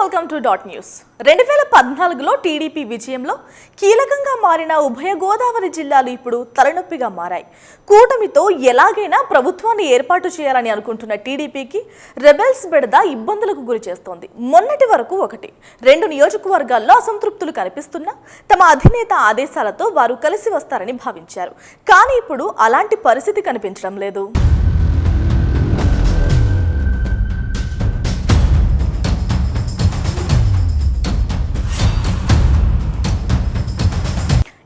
Welcome to dot news రెండు వేల పద్నాలుగులో టీడీపీ విజయంలో కీలకంగా మారిన ఉభయ గోదావరి జిల్లాలు ఇప్పుడు తలనొప్పిగా మారాయి. కూటమితో ఎలాగైనా ప్రభుత్వాన్ని ఏర్పాటు చేయాలని అనుకుంటున్న టీడీపీకి రెబెల్స్ బెడద ఇబ్బందులకు గురి చేస్తోంది. మొన్నటి వరకు ఒకటి. రెండు నియోజకవర్గాల్లో అసంతృప్తులు కనిపిస్తున్నా తమ అధినేత ఆదేశాలతో వారు కలిసి వస్తారని భావించారు. కానీ ఇప్పుడు అలాంటి పరిస్థితి కనిపించడం లేదు.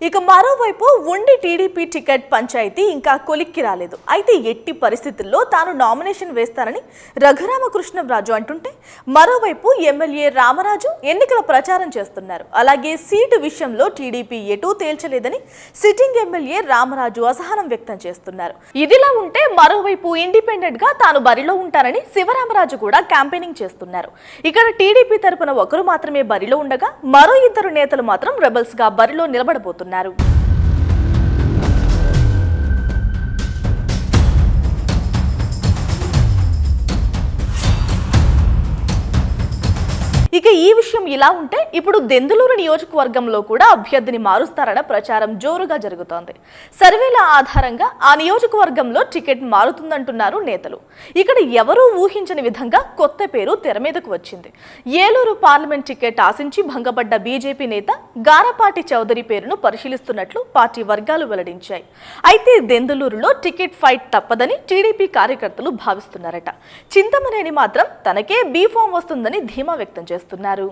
ఇక మరోవైపు ఉండి టీడీపీ టికెట్ పంచాయతీ ఇంకా కొలిక్కి రాలేదు. అయితే ఎట్టి పరిస్థితుల్లో తాను నామినేషన్ వేస్తానని రఘురామకృష్ణరాజు అంటుంటే మరోవైపు ఎమ్మెల్యే రామరాజు ఎన్నికల ప్రచారం చేస్తున్నారు. అలాగే సీటు విషయంలో టీడీపీ ఎటూ తేల్చలేదని సిట్టింగ్ ఎమ్మెల్యే రామరాజు అసహనం వ్యక్తం చేస్తున్నారు. ఇదిలా ఉంటే మరోవైపు ఇండిపెండెంట్గా తాను బరిలో ఉంటానని శివరామరాజు కూడా క్యాంపెయినింగ్ చేస్తున్నారు. ఇక్కడ టీడీపీ తరపున ఒకరు మాత్రమే బరిలో ఉండగా మరో ఇద్దరు నేతలు మాత్రం రెబల్స్గా బరిలో నిలబడబోతున్నారు. అన్నారు ఇక ఈ విషయం ఇలా ఉంటే ఇప్పుడు దెందులూరు నియోజకవర్గంలో కూడా అభ్యర్థిని మారుస్తారన్న ప్రచారం జోరుగా జరుగుతోంది. సర్వేల ఆధారంగా ఆ నియోజకవర్గంలో టికెట్ మారుతుందంటున్నారు నేతలు. ఇక్కడ ఎవరూ ఊహించని విధంగా కొత్త పేరు తెర మీదకు వచ్చింది. ఏలూరు పార్లమెంట్ టికెట్ ఆశించి భంగపడ్డ బీజేపీ నేత గారపాటి చౌదరి పేరును పరిశీలిస్తున్నట్లు పార్టీ వర్గాలు వెల్లడించాయి. అయితే దెందులూరులో టికెట్ ఫైట్ తప్పదని టీడీపీ కార్యకర్తలు భావిస్తున్నారట. చింతమనేని మాత్రం తనకే బీఫామ్ వస్తుందని ధీమా వ్యక్తం చేస్తున్నారు.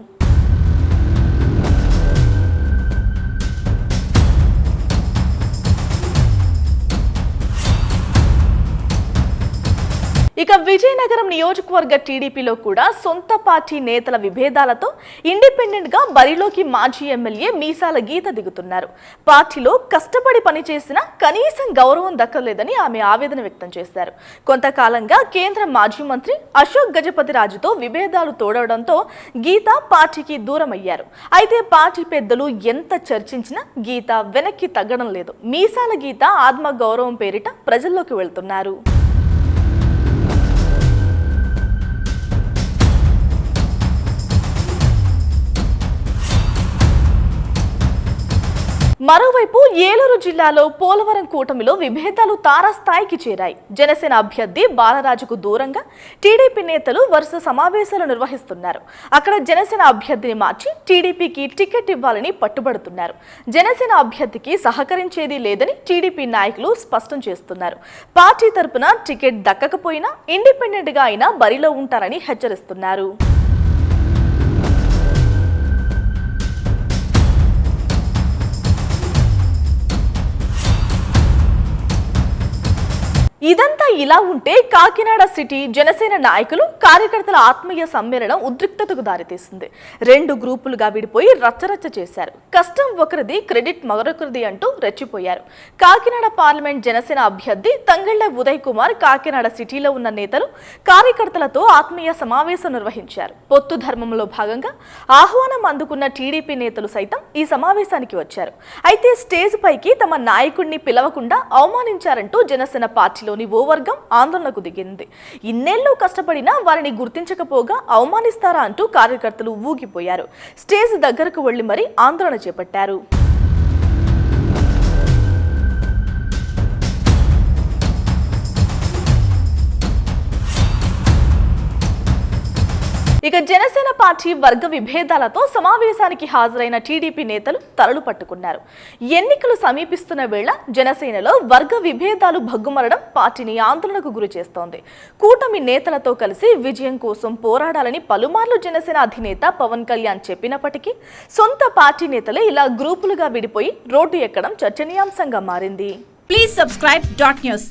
ఇక విజయనగరం నియోజకవర్గ టీడీపీలో కూడా సొంత పార్టీ నేతల విభేదాలతో ఇండిపెండెంట్గా బరిలోకి మాజీ ఎమ్మెల్యే మీసాల గీత దిగుతున్నారు. పార్టీలో కష్టపడి పనిచేసిన కనీసం గౌరవం దక్కలేదని ఆమె ఆవేదన వ్యక్తం చేశారు. కొంతకాలంగా కేంద్ర మాజీ మంత్రి అశోక్ గజపతి రాజుతో విభేదాలు తోడవడంతో గీత పార్టీకి దూరం అయ్యారు అయితే పార్టీ పెద్దలు ఎంత చర్చించినా గీత వెనక్కి తగ్గడం లేదు. మీసాల గీత ఆత్మ గౌరవం పేరిట ప్రజల్లోకి వెళ్తున్నారు. మరోవైపు ఏలూరు జిల్లాలో పోలవరం కూటమిలో విభేదాలు తారాస్థాయికి చేరాయి. జనసేన అభ్యర్థి బాలరాజుకు దూరంగా టీడీపీ నేతలు వరుస సమావేశాలు నిర్వహిస్తున్నారు. అక్కడ జనసేన అభ్యర్థిని మార్చి టీడీపీకి టికెట్ ఇవ్వాలని పట్టుబడుతున్నారు. జనసేన అభ్యర్థికి సహకరించేది లేదని టీడీపీ నాయకులు స్పష్టం చేస్తున్నారు. పార్టీ తరపున టికెట్ దక్కకపోయినా ఇండిపెండెంట్గా అయినా బరిలో ఉంటారని హెచ్చరిస్తున్నారు. ఇదంతా ఇలా ఉంటే కాకినాడ సిటీ జనసేన నాయకులు కార్యకర్తల ఆత్మీయ సమ్మేళనం ఉద్రిక్తతకు దారితీసింది. రెండు గ్రూపులుగా విడిపోయి రచ్చరచ్చ చేశారు. కష్టం ఒకరిది క్రెడిట్ మరొకరిది అంటూ రెచ్చిపోయారు. కాకినాడ పార్లమెంట్ జనసేన అభ్యర్థి తంగళ్ళ ఉదయ్ కుమార్ కాకినాడ సిటీలో ఉన్న నేతలు కార్యకర్తలతో ఆత్మీయ సమావేశం నిర్వహించారు. పొత్తు ధర్మంలో భాగంగా ఆహ్వానం అందుకున్న టీడీపీ నేతలు సైతం ఈ సమావేశానికి వచ్చారు. అయితే స్టేజ్ పైకి తమ నాయకుడిని పిలవకుండా అవమానించారంటూ జనసేన పార్టీలో పార్టీలోని ఓ వర్గం ఆందోళనకు దిగింది. ఇన్నేళ్ళు కష్టపడినా వారిని గుర్తించకపోగా అవమానిస్తారా అంటూ కార్యకర్తలు ఊగిపోయారు. స్టేజ్ దగ్గరకు వెళ్ళి మరీ ఆందోళన చేపట్టారు. ఇక జనసేన పార్టీ వర్గ విభేదాలతో సమావేశానికి హాజరైన టీడీపీ నేతలు తలలు పట్టుకున్నారు. ఎన్నికలు సమీపిస్తున్న వేళ జనసేనలో వర్గ విభేదాలు భగ్గుమరడం పార్టీని ఆందోళనకు గురి చేస్తోంది. కూటమి నేతలతో కలిసి విజయం కోసం పోరాడాలని పలుమార్లు జనసేన అధినేత పవన్ కళ్యాణ్ చెప్పినప్పటికీ సొంత పార్టీ నేతలే ఇలా గ్రూపులుగా విడిపోయి రోడ్డు ఎక్కడం చర్చనీయాంశంగా మారింది. Please subscribe dot news